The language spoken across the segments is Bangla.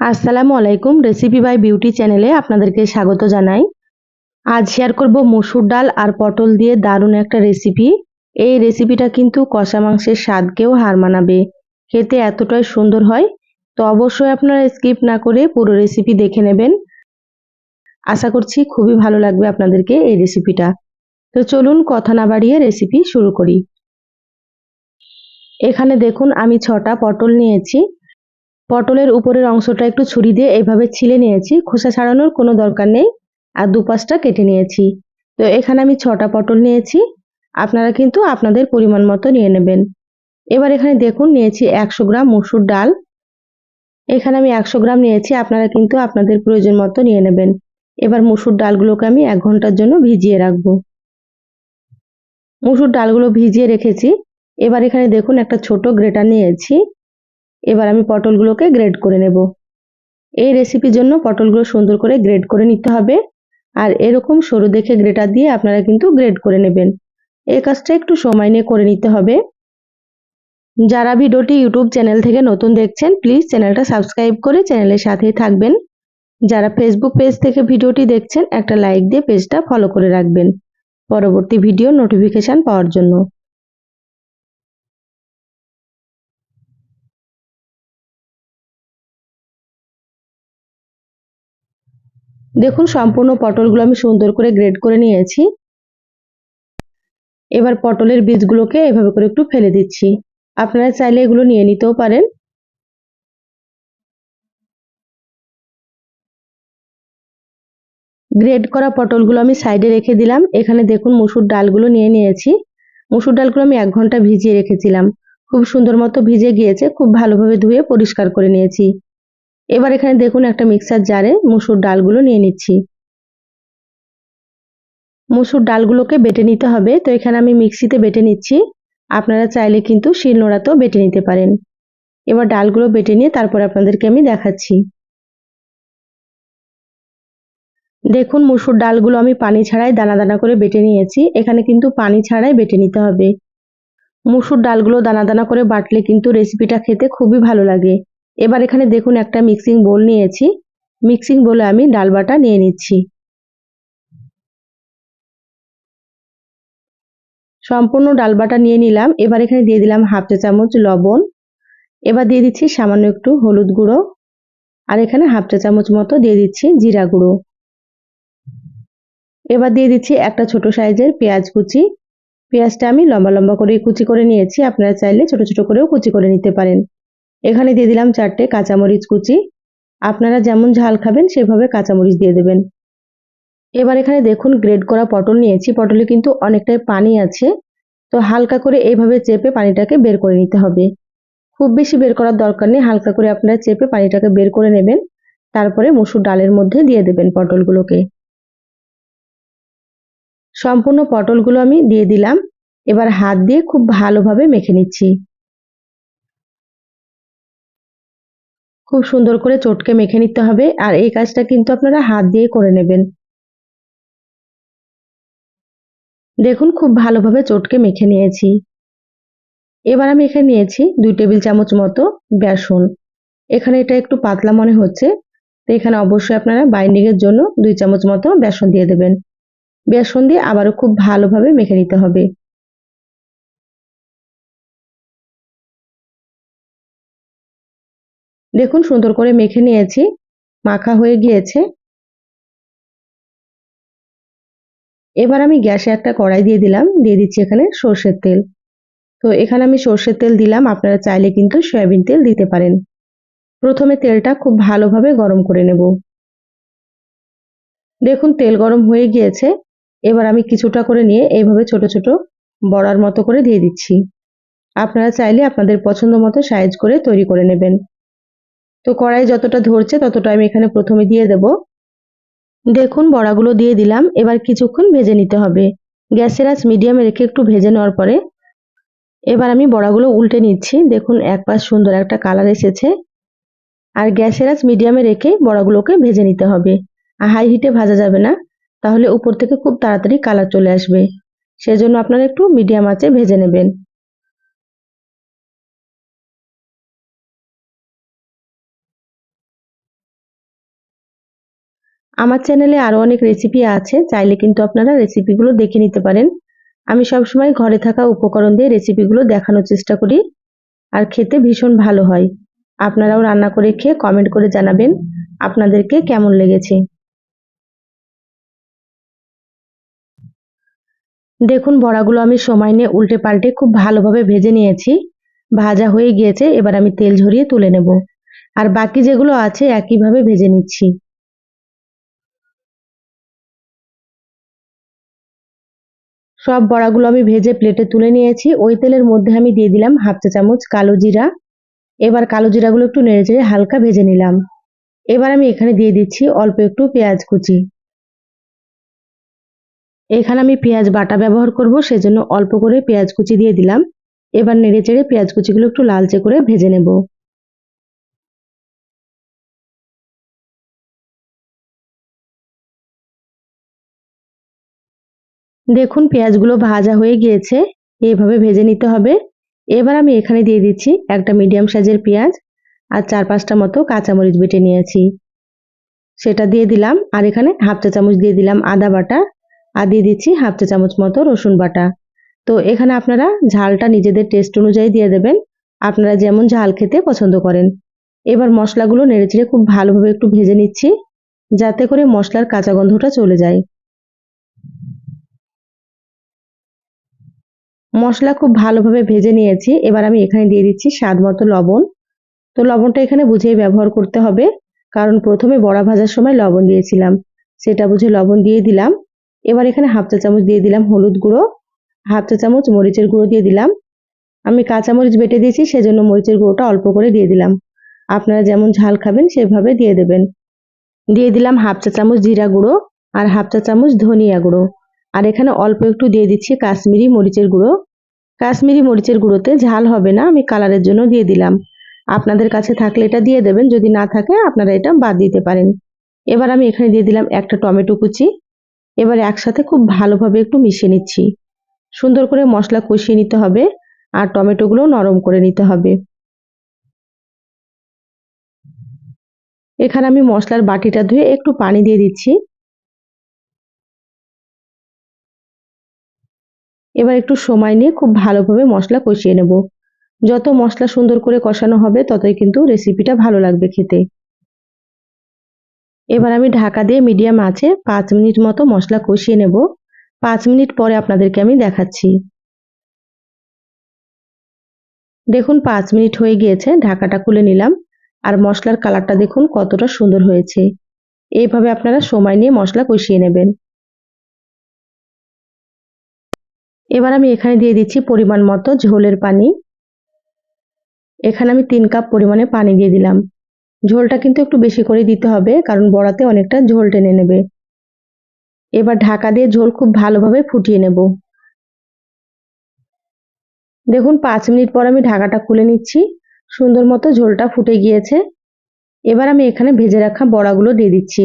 আসসালামু আলাইকুম রেসিপি বাই বিউটি চ্যানেলে আপনাদেরকে স্বাগত জানাই। আজ শেয়ার করব মসুর ডাল আর পটল দিয়ে দারুণ একটা রেসিপি এই রেসিপিটা কিন্তু কষা মাংসের স্বাদকেও হার মানাবে। খেতে এতটাই সুন্দর হয়, তো অবশ্যই আপনারা স্কিপ না করে পুরো রেসিপি দেখে নেবেন। আশা করছি খুবই ভালো লাগবে আপনাদেরকে এই রেসিপিটা তো চলুন কথা না বাড়িয়ে রেসিপি শুরু করি। এখানে দেখুন, আমি ছটা পটল নিয়েছি। পটলের উপরের অংশটা একটু ছুরি দিয়ে এইভাবে ছিলে নিয়েছি। খোসা ছাড়ানোর কোনো দরকার নেই। আর দুপাশটা কেটে নিয়েছি। তো এখানে আমি ছটা পটল নিয়েছি। আপনারা কিন্তু আপনাদের পরিমাণ মতো নিয়ে নেবেন। এবার এখানে দেখুন, নিয়েছি একশো গ্রাম মসুর ডাল। এখানে আমি একশো গ্রাম নিয়েছি। আপনারা কিন্তু আপনাদের প্রয়োজন মতো নিয়ে নেবেন। এবার মসুর ডালগুলোকে আমি এক ঘণ্টার জন্য ভিজিয়ে রাখব। মসুর ডালগুলো ভিজিয়ে রেখেছি। এবার এখানে দেখুন, একটা ছোট গ্রেটার নিয়েছি। এবার আমি পটলগুলোকে গ্রেড করে নেব। এই রেসিপির জন্য পটলগুলো সুন্দর করে গ্রেড করে নিতে হবে। আর এরকম সরু দেখে গ্রেটার দিয়ে আপনারা কিন্তু গ্রেড করে নেবেন। এই কাজটা একটু সময় নিয়ে করে নিতে হবে। যারা ভিডিওটি ইউটিউব চ্যানেল থেকে নতুন দেখছেন প্লিজ চ্যানেলটা সাবস্ক্রাইব করে চ্যানেলের সাথেই থাকবেন। যারা ফেসবুক পেজ থেকে ভিডিওটি দেখছেন, একটা লাইক দিয়ে পেজটা ফলো করে রাখবেন। পরবর্তী ভিডিও নোটিফিকেশান পাওয়ার জন্য। দেখুন, সম্পূর্ণ পটলগুলো আমি সুন্দর করে গ্রেড করে নিয়েছি। এবার পটলের বীজগুলোকে এভাবে করে একটু ফেলে দিচ্ছি। আপনারা চাইলে এগুলো নিয়ে নিতেও পারেন। গ্রেড করা পটলগুলো আমি সাইডে রেখে দিলাম। এখানে দেখুন, মুসুর ডালগুলো নিয়ে নিয়েছি। মুসুর ডালগুলো আমি এক ঘণ্টা ভিজিয়ে রেখেছিলাম। খুব সুন্দর মতো ভিজে গিয়েছে, খুব ভালোভাবে ধুয়ে পরিষ্কার করে নিয়েছি। এবার এখানে দেখুন একটা মিক্সার জারে মুসুর ডালগুলো নিয়ে নিচ্ছি। মুসুর ডালগুলোকে বেটে নিতে হবে। তো এখানে আমি মিক্সিতে বেটে নিচ্ছি। আপনারা চাইলে কিন্তু শিলনোড়াতেও বেটে নিতে পারেন। এবার ডালগুলো বেটে নিয়ে তারপর আপনাদেরকে আমি দেখাচ্ছি। দেখুন মুসুর ডালগুলো আমি পানি ছাড়াই দানা দানা করে বেটে নিয়েছি। এখানে কিন্তু পানি ছাড়াই বেটে নিতে হবে। মুসুর ডালগুলো দানা দানা করে বাটলে কিন্তু রেসিপিটা খেতে খুবই ভালো লাগে। এবার এখানে দেখুন একটা মিক্সিং বোল নিয়েছি। মিক্সিং বোলে আমি ডাল বাটা নিয়ে নিচ্ছি। সম্পূর্ণ ডাল বাটা নিয়ে নিলাম। এবার এখানে দিয়ে দিলাম হাফ চা চামচ লবণ। এবার দিয়ে দিচ্ছি সামান্য একটু হলুদ গুঁড়ো। আর এখানে হাফ চা চামচ মতো দিয়ে দিচ্ছি জিরা গুঁড়ো। এবার দিয়ে দিচ্ছি একটা ছোট সাইজের পেঁয়াজ কুচি। পেঁয়াজটা আমি লম্বা লম্বা করে কুচি করে নিয়েছি। আপনারা চাইলে ছোট ছোট করেও কুচি করে নিতে পারেন। এখানে দিয়ে দিলাম চারটে কাঁচামরিচ কুচি। আপনারা যেমন ঝাল খাবেন, সেভাবে কাঁচামরিচ দিয়ে দেবেন। এবার এখানে দেখুন গ্রেড করা পটল নিয়েছি। পটলে কিন্তু অনেকটাই পানি আছে। তো হালকা করে এইভাবে চেপে পানিটাকে বের করে নিতে হবে। খুব বেশি বের করার দরকার নেই। হালকা করে আপনারা চেপে পানিটাকে বের করে নেবেন। তারপরে মসুর ডালের মধ্যে দিয়ে দেবেন পটলগুলোকে। সম্পূর্ণ পটলগুলো আমি দিয়ে দিলাম। এবার হাত দিয়ে খুব ভালোভাবে মেখে নিচ্ছি। খুব সুন্দর করে চটকে মেখে নিতে হবে আর এই কাজটা কিন্তু আপনারা হাত দিয়ে করে নেবেন। দেখুন খুব ভালোভাবে চটকে মেখে নিয়েছি। এবার আমি এখানে নিয়েছি দুই টেবিল চামচ মতো বেসন। এখানে এটা একটু পাতলা মনে হচ্ছে, তো এখানে অবশ্যই আপনারা বাইন্ডিংয়ের জন্য দুই চামচ মতো বেসন দিয়ে দেবেন। বেসন দিয়ে আবারও খুব ভালোভাবে মেখে নিতে হবে। দেখুন, সুন্দর করে মেখে নিয়েছি। মাখা হয়ে গিয়েছে। এবার আমি গ্যাসে একটা কড়াই দিয়ে দিলাম। দিয়ে দিচ্ছি এখানে সর্ষের তেল। তো এখানে আমি সর্ষের তেল দিলাম। আপনারা চাইলে কিন্তু সয়াবিন তেল দিতে পারেন। প্রথমে তেলটা খুব ভালোভাবে গরম করে নেব। দেখুন, তেল গরম হয়ে গিয়েছে। এবার আমি কিছুটা করে নিয়ে এইভাবে ছোট ছোট বড়ার মতো করে দিয়ে দিচ্ছি। আপনারা চাইলে আপনাদের পছন্দ মতো সাইজ করে তৈরি করে নেবেন। তো কড়াই যতটা ধরছে ততটা আমি এখানে প্রথমে দিয়ে দেব। দেখুন, বড়াগুলো দিয়ে দিলাম। এবার কিছুক্ষণ ভেজে নিতে হবে। গ্যাসের আঁচ মিডিয়ামে রেখে একটু ভেজে নেওয়ার পরে এবার আমি বড়াগুলো উল্টে নিচ্ছি। দেখুন, এক পাশ সুন্দর একটা কালার এসেছে। আর গ্যাসের আঁচ মিডিয়ামে রেখে বড়াগুলোকে ভেজে নিতে হবে। আর হাই হিটে ভাজা যাবে না। তাহলে উপর থেকে খুব তাড়াতাড়ি কালার চলে আসবে। সেজন্য আপনারা একটু মিডিয়াম আঁচে ভেজে নেবেন। আমার চ্যানেলে আরও অনেক রেসিপি আছে, চাইলে কিন্তু আপনারা রেসিপিগুলো দেখে নিতে পারেন। আমি সবসময় ঘরে থাকা উপকরণ দিয়ে রেসিপিগুলো দেখানোর চেষ্টা করি, আর খেতে ভীষণ ভালো হয়। আপনারাও রান্না করে খেয়ে কমেন্ট করে জানাবেন, আপনাদেরকে কেমন লেগেছে। দেখুন, বড়াগুলো আমি সময় নিয়ে উল্টে পাল্টে খুব ভালোভাবে ভেজে নিয়েছি। ভাজা হয়ে গিয়েছে, এবার আমি তেল ঝরিয়ে তুলে নেব। আর বাকি যেগুলো আছে, একইভাবে ভেজে নিচ্ছি। সব বড়াগুলো আমি ভেজে প্লেটে তুলে নিয়েছি। ওই তেলের মধ্যে আমি দিয়ে দিলাম হাফ চা চামচ কালো জিরা। এবার কালো জিরাগুলো একটু নেড়ে চেড়ে হালকা ভেজে নিলাম। এবার আমি এখানে দিয়ে দিচ্ছি অল্প একটু পেঁয়াজ কুচি। এখানে আমি পেঁয়াজ বাটা ব্যবহার করব, সেজন্য অল্প করে পেঁয়াজ কুচি দিয়ে দিলাম। এবার নেড়ে চেড়ে পেঁয়াজ কুচিগুলো একটু লালচে করে ভেজে নেব। দেখুন পেঁয়াজগুলো ভাজা হয়ে গিয়েছে এইভাবে ভেজে নিতে হবে। এবার আমি এখানে দিয়ে দিচ্ছি একটা মিডিয়াম সাইজের পেঁয়াজ আর চার পাঁচটা মতো কাঁচামরিচ বেটে নিয়েছি। সেটা দিয়ে দিলাম আর এখানে হাফ চা চামচ দিয়ে দিলাম আদা বাটা আর দিয়ে দিচ্ছি হাফ চা চামচ মতো রসুন বাটা। তো এখানে আপনারা ঝালটা নিজেদের টেস্ট অনুযায়ী দিয়ে দেবেন। আপনারা যেমন ঝাল খেতে পছন্দ করেন। এবার মশলাগুলো নেড়েচেড়ে খুব ভালোভাবে একটু ভেজে নিচ্ছি, যাতে করে মশলার কাঁচা গন্ধটা চলে যায়। মশলা খুব ভালোভাবে ভেজে নিয়েছি। এবার আমি এখানে দিয়ে দিচ্ছি স্বাদ মতো লবণ। তো লবণটা এখানে বুঝেই ব্যবহার করতে হবে। কারণ প্রথমে বড়া ভাজার সময় লবণ দিয়েছিলাম। সেটা বুঝে লবণ দিয়ে দিলাম। এবার এখানে হাফ চা চামচ দিয়ে দিলাম হলুদ গুঁড়ো। হাফ চা চামচ মরিচের গুঁড়ো দিয়ে দিলাম। আমি কাঁচা মরিচ বেটে দিয়েছি, সেজন্য মরিচের গুঁড়োটা অল্প করে দিয়ে দিলাম। আপনারা যেমন ঝাল খাবেন, সেভাবে দিয়ে দেবেন। দিয়ে দিলাম হাফ চা চামচ জিরা গুঁড়ো আর হাফ চা চামচ ধনিয়া গুঁড়ো। আর এখানে অল্প একটু দিয়ে দিচ্ছি কাশ্মীরি মরিচের গুঁড়ো। কাশ্মীরি মরিচের গুঁড়োতে ঝাল হবে না, আমি কালারের জন্য দিয়ে দিলাম। আপনাদের কাছে থাকলে এটা দিয়ে দেবেন, যদি না থাকে আপনারা এটা বাদ দিতে পারেন। এবার আমি এখানে দিয়ে দিলাম একটা টমেটো কুচি। এবার একসাথে খুব ভালোভাবে একটু মিশিয়ে নিচ্ছি। সুন্দর করে মশলা কষিয়ে নিতে হবে আর টমেটোগুলো নরম করে নিতে হবে। এখানে আমি মশলার বাটিটা ধুয়ে একটু পানি দিয়ে দিচ্ছি। এবার একটু সময় নিয়ে খুব ভালোভাবে মশলা কষিয়ে নেব। যত মশলা সুন্দর করে কষানো হবে, ততই কিন্তু রেসিপিটা ভালো লাগবে খেতে। এবার আমি ঢাকা দিয়ে মিডিয়াম আছে পাঁচ মিনিট মতো মশলা কষিয়ে নেব। পাঁচ মিনিট পরে আপনাদেরকে আমি দেখাচ্ছি। দেখুন, পাঁচ মিনিট হয়ে গিয়েছে, ঢাকাটা খুলে নিলাম। আর মশলার কালারটা দেখুন কতটা সুন্দর হয়েছে। এইভাবে আপনারা সময় নিয়ে মশলা কষিয়ে নেবেন। এবার আমি এখানে দিয়ে দিচ্ছি পরিমাণ মতো ঝোলের পানি। এখানে আমি তিন কাপ পরিমাণে পানি দিয়ে দিলাম। ঝোলটা কিন্তু একটু বেশি করে দিতে হবে, কারণ বড়াতে অনেকটা ঝোল টেনে নেবে। এবার ঢাকা দিয়ে ঝোল খুব ভালোভাবে ফুটিয়ে নেব। দেখুন, পাঁচ মিনিট পর আমি ঢাকাটা খুলে নিচ্ছি। সুন্দর মতো ঝোলটা ফুটে গিয়েছে। এবার আমি এখানে ভেজে রাখা বড়াগুলো দিয়ে দিচ্ছি।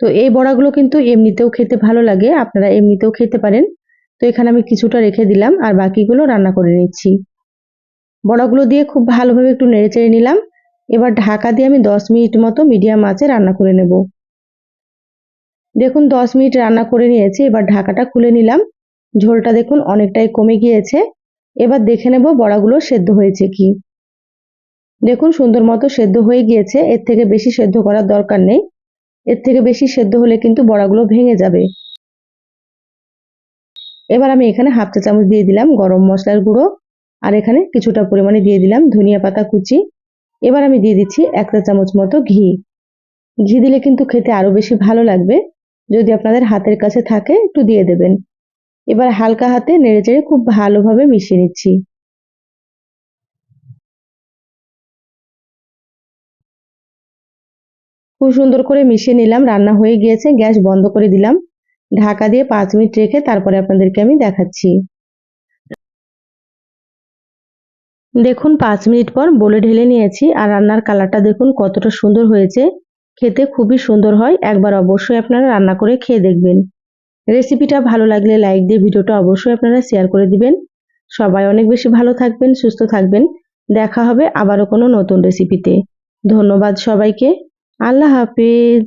তো এই বড়াগুলো কিন্তু এমনিতেও খেতে ভালো লাগে, আপনারা এমনিতেও খেতে পারেন। তো এখানে আমি কিছুটা রেখে দিলাম আর বাকিগুলো রান্না করে নিচ্ছি। বড়াগুলো দিয়ে খুব ভালোভাবে একটু নেড়ে চেড়ে নিলাম। এবার ঢাকা দিয়ে আমি দশ মিনিট মতো মিডিয়াম আঁচে রান্না করে নেব। দেখুন, দশ মিনিট রান্না করে নিয়েছি, এবার ঢাকাটা খুলে নিলাম। ঝোলটা দেখুন অনেকটাই কমে গিয়েছে। এবার দেখে নেব বড়াগুলো সেদ্ধ হয়েছে কি। দেখুন, সুন্দর মতো সেদ্ধ হয়ে গিয়েছে। এর থেকে বেশি সেদ্ধ করার দরকার নেই। এর থেকে বেশি সেদ্ধ হলে কিন্তু বড়াগুলো ভেঙে যাবে। এবার আমি এখানে হাফ চা চামচ দিয়ে দিলাম গরম মশলার গুঁড়ো, আর এখানে কিছুটা পরিমাণে দিয়ে দিলাম ধনিয়া পাতা কুচি। এবার আমি দিয়ে দিচ্ছি এক চা চামচ মতো ঘি। ঘি দিলে কিন্তু খেতে আরও বেশি ভালো লাগবে। যদি আপনাদের হাতের কাছে থাকে, একটু দিয়ে দেবেন। এবার হালকা হাতে নেড়ে চেড়ে খুব ভালোভাবে মিশিয়ে নিচ্ছি। খুব সুন্দর করে মিশিয়ে নিলাম, রান্না হয়ে গিয়েছে, গ্যাস বন্ধ করে দিলাম। ঢাকা দিয়ে পাঁচ মিনিট রেখে তারপরে আপনাদেরকে আমি দেখাচ্ছি। দেখুন, পাঁচ মিনিট পর বলে ঢেলে নিয়েছি আর রান্নার কালারটা দেখুন কতটা সুন্দর হয়েছে। খেতে খুবই সুন্দর হয়, একবার অবশ্যই আপনারা রান্না করে খেয়ে দেখবেন। রেসিপিটা ভালো লাগলে লাইক দিয়ে ভিডিওটা অবশ্যই আপনারা শেয়ার করে দিবেন। সবাই অনেক বেশি ভালো থাকবেন, সুস্থ থাকবেন। দেখা হবে আবারও কোনো নতুন রেসিপিতে। ধন্যবাদ সবাইকে। আল্লাহ হাফিজ।